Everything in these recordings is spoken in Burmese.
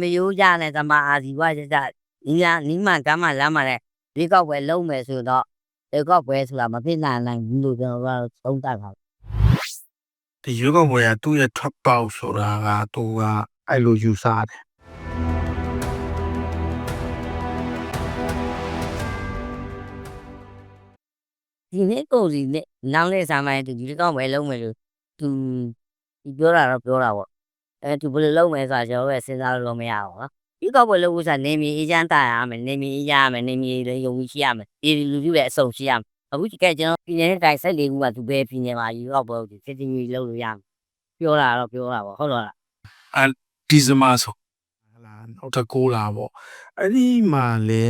မယိုးကြနဲ့သမာအာဇီဝကြကြနီးလာနီးမှကမ်းမှလမ်းမှလည်းဒီကောက်ပွဲလုံးမယ်ဆိုတော့ဒီကောက်ပွဲဆိုတာမဖြစ်နိုင်နိုင်ဘူးလို့ကျွန်တော်ကတော့သုံးသပ်ပါဒီရွေးကောက်ပွဲကသူ့ရဲ့ထွက်ပေါက်ဆိုတာကသူကအဲ့လိုယူဆတယ်ဒီနေ့ကိုစီနဲ့နောက်နေ့ဆိုင်ပိုင်းသူဒီကောက်ပွဲလုံးမယ်လို့သူဒီပြောတာတော့ပြောတာပေါ့ အဲသူဘယ်လိုလုံးမယ်ဆိုတာကျွန်တော်လည်းစဉ်းစားလို့မရဘူးနော်ဒီကောက်ပွဲလုံးဖို့ဆိုတာနေမီအေဂျင့်တာရမယ်နေမီအေဂျင့်ရမယ်နေမီလည်းယုံကြည်ရှိရမယ်ဒီလူလူလည်းအစုံရှိရမယ်အခုဒီကဲကျွန်တော်ပြည်နယ်တိုင်းဆက်လေးခုကသူပဲပြည်နယ်မှာယူတော့ပွဲကိုစစ်တင်ကြီးလုံးလို့ရမယ်ပြောတာတော့ပြောတာပေါ့ဟုတ်တော့လားဒီဇင်ဘာဆိုဟလာနောက်တစ်ကိုးလာပေါ့အဲ့ဒီမှာလေ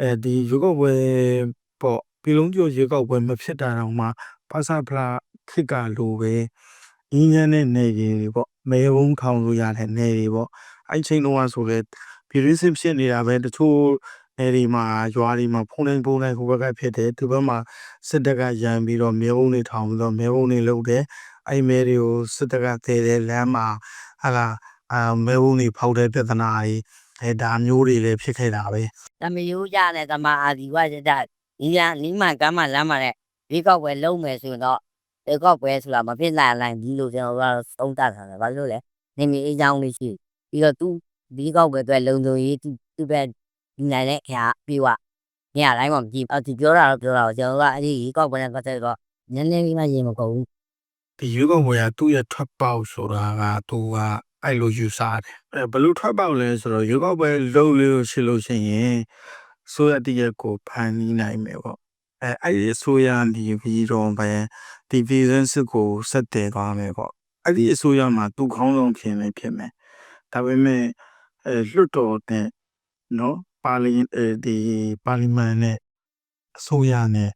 အဲဒီရွေးကောက်ပွဲပေါ့ပြည်လုံးကျော်ရွေးကောက်ပွဲမဖြစ်တာတော့မှပါစာဖလာခစ်ကလိုပဲအင်းညမ်းတဲ့နေကြီးတွေပေါ့ မဲဘုံထောင်လို့ရတဲ့နေတွေပေါ့အဲ့ချိန်တော့ဆိုလေပြည်ရင်းစစ်ဖြစ်နေတာပဲတချို့နေဒီမှာရွာဒီမှာဖုန်းတိုင်းဖုန်းတိုင်းဟိုဘက်ကဖြစ်တယ်ဒီဘက်မှာစစ်တပ်ကရန်ပြီးတော့မဲဘုံတွေထောင်ပြီးတော့မဲဘုံတွေလုပ်တယ်အဲ့မဲတွေကိုစစ်တပ်ကသေတယ်လမ်းမှာဟာလာအာမဲဘုံတွေဖောက်တဲ့ပြဿနာတွေအဲဒါမျိုးတွေလည်းဖြစ်ခဲ့တာပဲတမယိုးကြနဲ့သမာအာဇီဝကြကြနီးလာနီးမှကမ်းမှလမ်းမှလည်းဒီကောက်ပွဲလုံးမယ်ဆိုတော့ ဒီကောက်ပွဲဆိုတာမဖြစ်နိုင်နိုင်ဘူးလို့ကျွန်တော်ကတော့သုံးသပ်တာပဲဘာလို့လဲနေမီအေးချောင်းလေးရှိပြီးတော့သူဒီကောက်ပွဲအတွက်လုံလုံရေးသူသူပဲဒီနိုင်တဲ့ခါပြေဝညတိုင်းမှမကြည့်အဒီပြောတာတော့ပြောတာကျွန်တော်ကအဲ့ဒီကောက်ပွဲနဲ့ပတ်သက်တော့နည်းနည်းလေးမှရင်မကုန်ဘူးဒီရွေးကောက်ပွဲကသူ့ရဲ့ထွက်ပေါက်ဆိုတာကသူကအဲ့လိုယူဆတယ်အဲဘယ်လို့ထွက်ပေါက်လဲဆိုတော့ရွေးကောက်ပွဲလုံးလို့ရှိလို့ရှိရင်ဆိုရတည်းရဲ့ကိုဖန်နီးနိုင်မယ်ပေါ့ အဲအဲ့ဒီအစိုးရနေပြီးတော့ပဲဒီဗီဇန်စစ်ကိုဆက်တည်သွားမယ်ပေါ့အဲ့ဒီအစိုးရမှာသူခေါင်းဆောင်ဖြစ်နေဖြစ်မယ်ဒါပေမဲ့အဲလွတ်တော်တဲ့နော်ပါလီအဲဒီပါလီမန်နဲ့အစိုးရနဲ့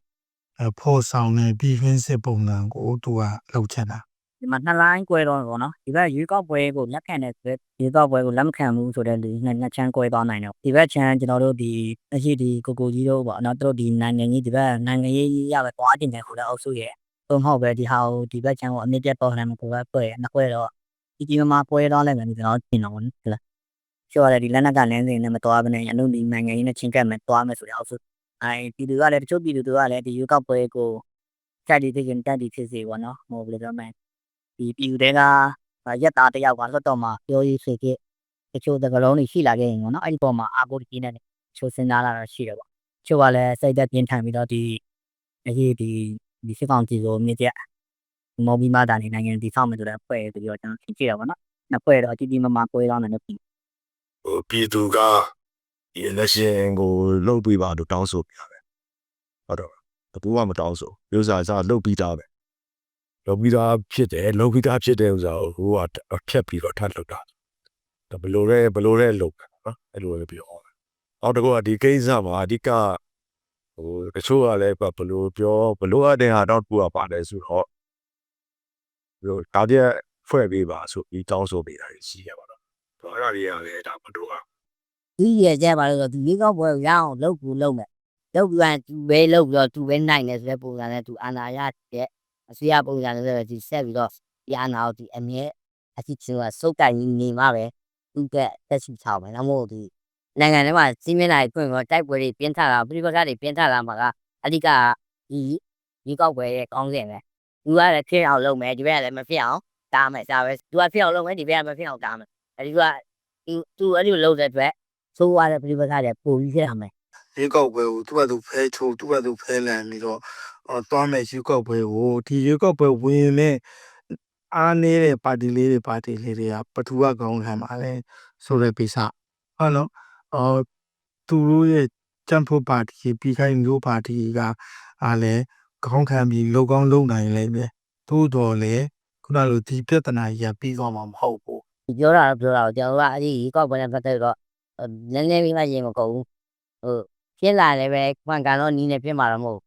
အဖို့ဆောင်တဲ့ပြည်တွင်းစစ်ပုံစံကိုသူကလှုပ်ချင်တာ ဒီမှာနှစ်လိုင်းကွဲတော့ပေါ့နော်ဒီဘက်ရွေးကောက်ပွဲကိုလက်ခံတဲ့ဆိုတဲ့ရွေးကောက်ပွဲကိုလက်မခံဘူးဆိုတဲ့လူနှစ်နှစ်ချမ်းကွဲသွားနိုင်တော့ဒီဘက်ချမ်းကျွန်တော်တို့ဒီအရှိဒီကိုကိုကြီးတို့ပေါ့နော်တို့ဒီနိုင်ငံကြီးဒီဘက်နိုင်ငံရေးရပဲသွားတင်တယ်ဆိုတဲ့အုပ်စုရဲ့သုံးဟုတ်ပဲဒီဟာကိုဒီဘက်ချမ်းကိုအမြင့်တက်ပေါ်နိုင်မှာကိုပဲပွဲနှစ်ပွဲတော့ဒီကြီးမမပွဲတော့လည်းမယ်ကျွန်တော်တင်တော့ဟုတ်လားပြောရတယ်ဒီလက်နက်ကလင်းစင်နဲ့မတော်ဘဲနဲ့အလုပ်ဒီနိုင်ငံရေးနဲ့ချင်းကပ်မယ်သွားမယ်ဆိုတဲ့အုပ်စုအဲဒီလူကလည်းတချို့ပြည်သူတွေကလည်းဒီရွေးကောက်ပွဲကိုကြိုက်ဒီသိရင်တက်ဒီဖြစ်စေပေါ့နော်ဟိုဘယ်လိုပြောမလဲ ဒီပြည်သူတွေကရက်သားတယောက်ကလွတ်တော်မှာပြောရေးဆိုခဲ့တချို့တကလုံးတွေရှိလာခဲ့ရင်ပေါ့နော်အဲ့ဒီပေါ်မှာအာကိုဒီနဲ့ချိုးစင်သားလာတာရှိတယ်ပေါ့ချို့ကလည်းစိတ်သက်ပြင်းထန်ပြီးတော့ဒီအရေးဒီဒီစစ်ကောင်စီကိုမြစ်ချက်မော်ဘီမာတာနေနိုင်ငံဒီဆောက်မယ်ဆိုတဲ့ဖွဲ့ပြီးတော့ကျွန်တော်ကြည့်ရပါတော့နှစ်ဖွဲ့တော့အကြီးကြီးမမကွဲတော့တယ်လို့ပြီးဟိုပြည်သူကဒီ election ကိုလှုပ်ပေးပါလို့တောင်းဆိုပြပဲဟုတ်တော့ဘယ်သူမှမတောင်းဆိုမျိုးစားစားလှုပ်ပြီးသားပဲ လှုပ်ပြီးသားဖြစ်တယ်လှုပ်ပြီးသားဖြစ်တဲ့ဥစ္စာကိုဟိုကဖြတ်ပြီးတော့ထပ်လှုပ်တာဒါဘလို့လဲဘလို့လဲလှုပ်တယ်နော်အဲ့လိုပဲပြောတယ်အောက်တကောကဒီကိစ္စမှာအဓိကဟိုတချို့ကလည်းဘလို့ပြောဘလို့အတဲ့ဟာတော့ပူတာပါတယ်ဆိုတော့ဟိုဒါပြက်ဖွဲ့ပေးပါဆိုပြီးတောင်းဆိုပေးတာရှိရပါတော့အဲ့ဒါတွေကလည်းဒါမတို့ကဒီရကြပါလို့ဒီလေးကောက်ပွဲကိုရအောင်လုပ်ကူလုပ်မယ်လုပ်ပြီးရင်သူပဲလုပ်ပြီးတော့သူပဲနိုင်တယ်ဆိုတဲ့ပုံစံနဲ့သူအာနာရတဲ့ အစီအပုံစံနဲ့ဒီဆက်ပြီးတော့ဒီအာနာကိုဒီအမြဲအစီချင်းကစုပ်တိုင်နေမှာပဲသူကတက်ချီချောင်းမယ်နော်မို့ဒီနိုင်ငံထဲမှာစီးမင်းလိုက်ဖွင့်တော့တိုက်ပွဲတွေပြင်းထန်လာပြိပခါတွေပြင်းထန်လာမှာကအဓိကဒီဒီကောက်ပွဲရဲ့ကောင်းစဉ်ပဲသူကလည်းဖြစ်အောင်လုပ်မယ်ဒီဘက်ကလည်းမဖြစ်အောင်တားမယ်ဒါပဲသူကဖြစ်အောင်လုပ်မယ်ဒီဘက်ကမဖြစ်အောင်တားမယ်အဲဒီကသူသူအဲ့ဒီလိုလုပ်တဲ့အတွက်ဆိုးရတဲ့ပြိပခါတွေပိုပြီးဖြစ်ရမယ် ရေကောက်ပွဲကိုသူ့ဘသူဖဲချိုးသူ့ဘသူဖဲလန်ပြီးတော့အော်သွားမယ်ရေကောက်ပွဲကိုဒီရေကောက်ပွဲဝင်မဲ့အားနေတဲ့ပါတီလေးတွေပါတီလေးတွေကပထူကကောင်းခံပါလဲဆိုတဲ့ပိစဟုတ်နော်အော်သူတို့ရဲ့ကျန်းဖို့ပါတီပြီးခိုင်းမျိုးပါတီကအားလဲကောင်းခံပြီးလုံကောင်းလုံနိုင်လဲပဲသို့တော်လေခုနလိုဒီပြဿနာကြီးကပြီးသွားမှာမဟုတ်ဘူးဒီပြောတာတော့ပြောတာကိုကျွန်တော်ကအဲ့ဒီကောက်ပွဲနဲ့ပတ်သက်တော့နည်းနည်းလေးမှရင်မကုန်ဘူးဟို ဖြစ်လာလည်းပဲခွန်ကန်တော့နီးနေဖြစ်မှာတော့မဟုတ်